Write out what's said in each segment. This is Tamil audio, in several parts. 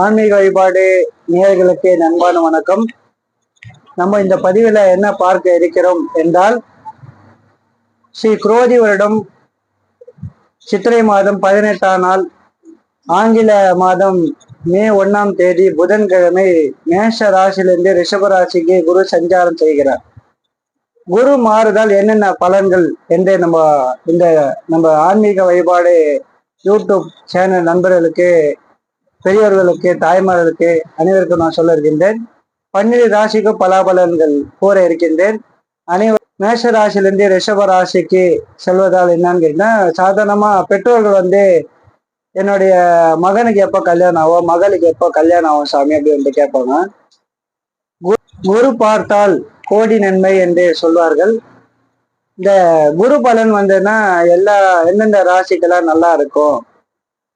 ஆன்மீக வழிபாடு நேயர்களுக்கு நண்பான வணக்கம். நம்ம இந்த பதிவில் என்ன பார்க்க இருக்கிறோம் என்றால் ஸ்ரீ குரோதி வருடம் சித்திரை மாதம் பதினெட்டாம் நாள் ஆங்கில மாதம் மே ஒண்ணாம் தேதி புதன்கிழமை மேஷ ராசியிலிருந்து ரிஷப ராசிக்கு குரு சஞ்சாரம் செய்கிறார். குரு மாறுதல் என்னென்ன பலன்கள் என்று நம்ம இந்த நம்ம ஆன்மீக வழிபாடு யூடியூப் சேனல் நண்பர்களுக்கு பெரியவர்களுக்கு தாய்மார்களுக்கு அனைவருக்கும் நான் சொல்ல இருக்கின்றேன் பன்னிரு ராசிக்கு பலாபலன்கள் கூற இருக்கின்றேன். அனைவர் மேஷ ராசியிலிருந்து ரிஷப ராசிக்கு செல்வதால் என்னன்னு கேட்டீங்கன்னா சாதாரணமா பெற்றோர்கள் வந்து என்னுடைய மகனுக்கு எப்போ கல்யாணம் ஆகும் மகளுக்கு எப்போ கல்யாணம் ஆகும் சாமி அப்படி வந்து கேட்பாங்க. குரு பார்த்தால் கோடி நன்மை என்று சொல்வார்கள். இந்த குரு பலன் வந்ததுன்னா எல்லா எந்தெந்த ராசிக்கெல்லாம் நல்லா இருக்கும்?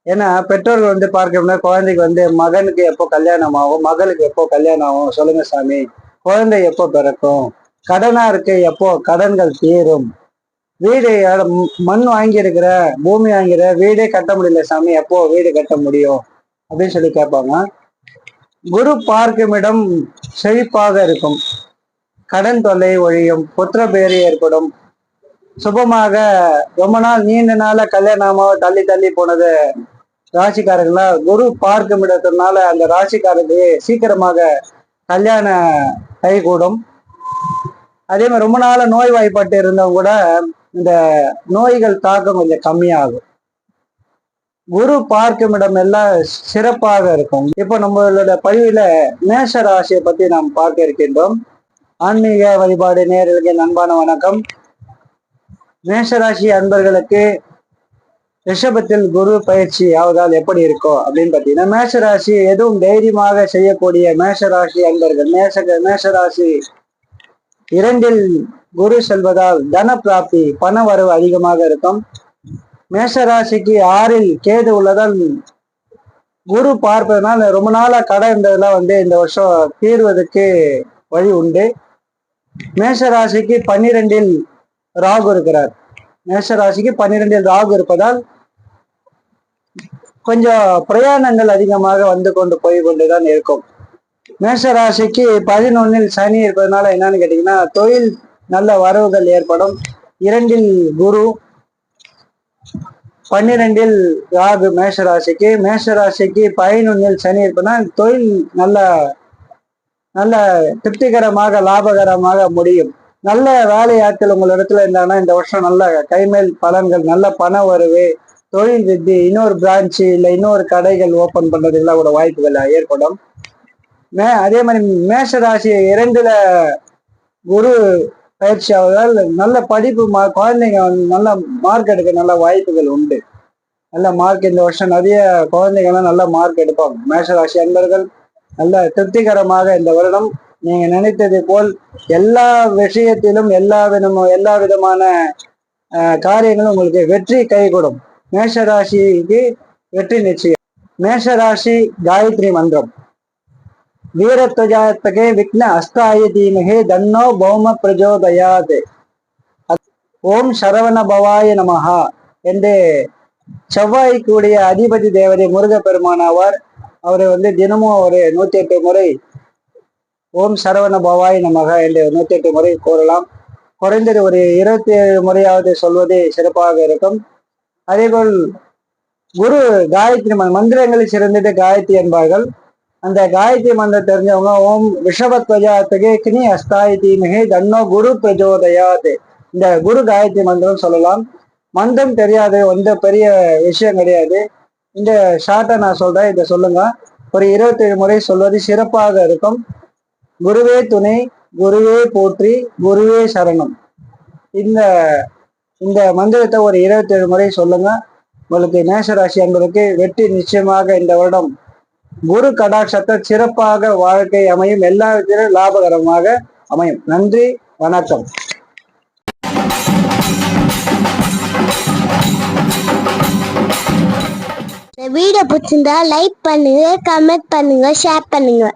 ஏன்னா பெற்றோர்கள் வந்து பார்க்கணும்னா குழந்தைக்கு வந்து மகனுக்கு எப்போ கல்யாணம் ஆகும் மகளுக்கு எப்போ கல்யாணம் ஆகும் சொல்லுங்க சாமி. குழந்தை எப்போ பிறக்கும்? கடனா இருக்கு எப்போ கடன்கள் தீரும்? வீடு மண் வாங்கியிருக்கிற பூமி வாங்கிற வீடே கட்ட முடியல சாமி எப்போ வீடு கட்ட முடியும்? அப்படின்னு சொல்லி கேட்பாங்க. குரு பார்க்கும் இடம் செழிப்பாக இருக்கும். கடன் தொல்லை ஒழியும் புத்திர பேர் ஏற்படும். சுபமாக ரொம்ப நாள் நீண்ட நாள கல்யாணமாக தள்ளி தள்ளி போனது ராசிக்காரங்களா குரு பார்க்கும் இடத்தினால அந்த ராசிக்காரருக்கு சீக்கிரமாக கல்யாண கைகூடும் அதே மாதிரி ரொம்ப நாள நோய் வாய்ப்பட்டு இருந்தவங்க கூட இந்த நோய்கள் தாக்கம் கொஞ்சம் கம்மியாகும். குரு பார்க்கும் இடம் எல்லாம் சிறப்பாக இருக்கும். இப்போ நம்மளோட பதிவுல மேஷ ராசியை பத்தி நாம் பார்க்க இருக்கின்றோம். ஆன்மீக வழிபாடு நேர்களுக்கு நண்பான அன்பான வணக்கம் மேஷராசி அன்பர்களுக்கு ரிஷபத்தில் குரு பயிற்சி ஆவதால் எப்படி இருக்கும் அப்படின்னு பார்த்தீங்கன்னா மேஷராசி எதுவும் தைரியமாக செய்யக்கூடிய மேஷராசி அன்பர்கள் மேஷ மேஷராசி இரண்டில் குரு செல்வதால் தன பிராப்தி பண வரவு அதிகமாக இருக்கும். மேஷராசிக்கு ஆறில் கேது உள்ளதால் குரு பார்ப்பதனால் ரொம்ப நாளா கடை இருந்ததெல்லாம் வந்து இந்த வருஷம் தீர்வதற்கு வழி உண்டு. மேஷராசிக்கு பன்னிரெண்டில் ராகு இருக்கிறார். மேஷராசிக்கு பன்னிரெண்டில் ராகு இருப்பதால் கொஞ்சம் பிரயாணங்கள் அதிகமாக வந்து கொண்டு போய் கொண்டுதான் இருக்கும். மேஷராசிக்கு பதினொன்னில் சனி இருப்பதனால என்னன்னு கேட்டீங்கன்னா தொழில் நல்ல வரவுகள் ஏற்படும். இரண்டில் குரு பன்னிரெண்டில் ராகு மேஷராசிக்கு. மேஷராசிக்கு பதினொன்னில் சனி இருப்பதனால் தொழில் நல்ல நல்ல திருப்திகரமாக லாபகரமாக முடியும். நல்ல வேலையாட்கள் உங்கள் இடத்துல இருந்தாங்கன்னா இந்த வருஷம் நல்ல கைமேல் பலன்கள் நல்ல பண வரவு தொழில் ரீதி இன்னொரு பிரான்ச்சு இல்லை இன்னொரு கடைகள் ஓபன் பண்றதுக்கெல்லாம் கூட வாய்ப்புகள் ஏற்படும். மே அதே மாதிரி மேஷ ராசி இரண்டுல குரு பயிற்சி ஆவதால் நல்ல படிப்பு மா குழந்தைங்க வந்து நல்ல மார்க் எடுக்க நல்ல வாய்ப்புகள் உண்டு. நல்ல மார்க் இந்த வருஷம் நிறைய குழந்தைங்கலாம் நல்ல மார்க் எடுப்பாங்க மேஷராசி அன்பர்கள் நல்ல திருப்திகரமாக இந்த வருடம் நீங்க நினைத்தது போல் எல்லா விஷயத்திலும் எல்லா விதமும் எல்லா விதமான அஹ், காரியங்களும் உங்களுக்கு வெற்றி கைகூடும். மேஷராசிக்கு வெற்றி நிச்சயம். மேஷராசி காயத்ரி மந்திரம். வீரத்வஜாத்தகே விக்ன அஸ்தாய தீமகே தன்னோ பௌம பிரஜோதயாது. ஓம் சரவண பவாய நமஹா என்று செவ்வாய்க்குடைய அதிபதி தேவதை முருக பெருமானாவார் அவரை வந்து தினமும் ஒரு நூத்தி எட்டு முறை ஓம் சரவண பவாய் நமக என்று நூத்தி எட்டு முறை கூறலாம். குறைந்தது ஒரு இருபத்தி ஏழு முறையாவது சொல்வது சிறப்பாக இருக்கும். அதேபோல் குரு காயத்ரி மந்திரம் மந்திரங்களில் சிறந்தது காயத்ரி என்பார்கள். அந்த காயத்ரி மந்திரம் தெரிஞ்சவங்க ஓம் விஷபத்வஜாத்துக்கு கினி அஸ்தாய் மிகை தன்னோ குரு பிரஜோதயாத். இந்த குரு காயத்ரி மந்திரம் சொல்லலாம். மந்திரம் தெரியாது எந்த பெரிய விஷயம் கிடையாது. இந்த ஷார்ட்டை நான் சொல்றேன் இதை சொல்லுங்க. ஒரு இருபத்தேழு முறை சொல்வது சிறப்பாக இருக்கும். குருவே துணை குருவே போற்றி குருவே சரணம். இந்த இந்த மந்திரத்தை ஒரு இருபத்தேழு முறை சொல்லுங்க. உங்களுக்கு மேஷராசி அன்பருக்கு வெற்றி நிச்சயமாக இந்த வருடம். குரு கடாட்சத்தை சிறப்பாக வாழ்க்கை அமையும். எல்லா விதத்திலும் லாபகரமாக அமையும். நன்றி வணக்கம். இந்த வீடியோ பிடிச்சிருந்தா லைக் பண்ணுங்க கமெண்ட் பண்ணுங்க ஷேர் பண்ணுங்க.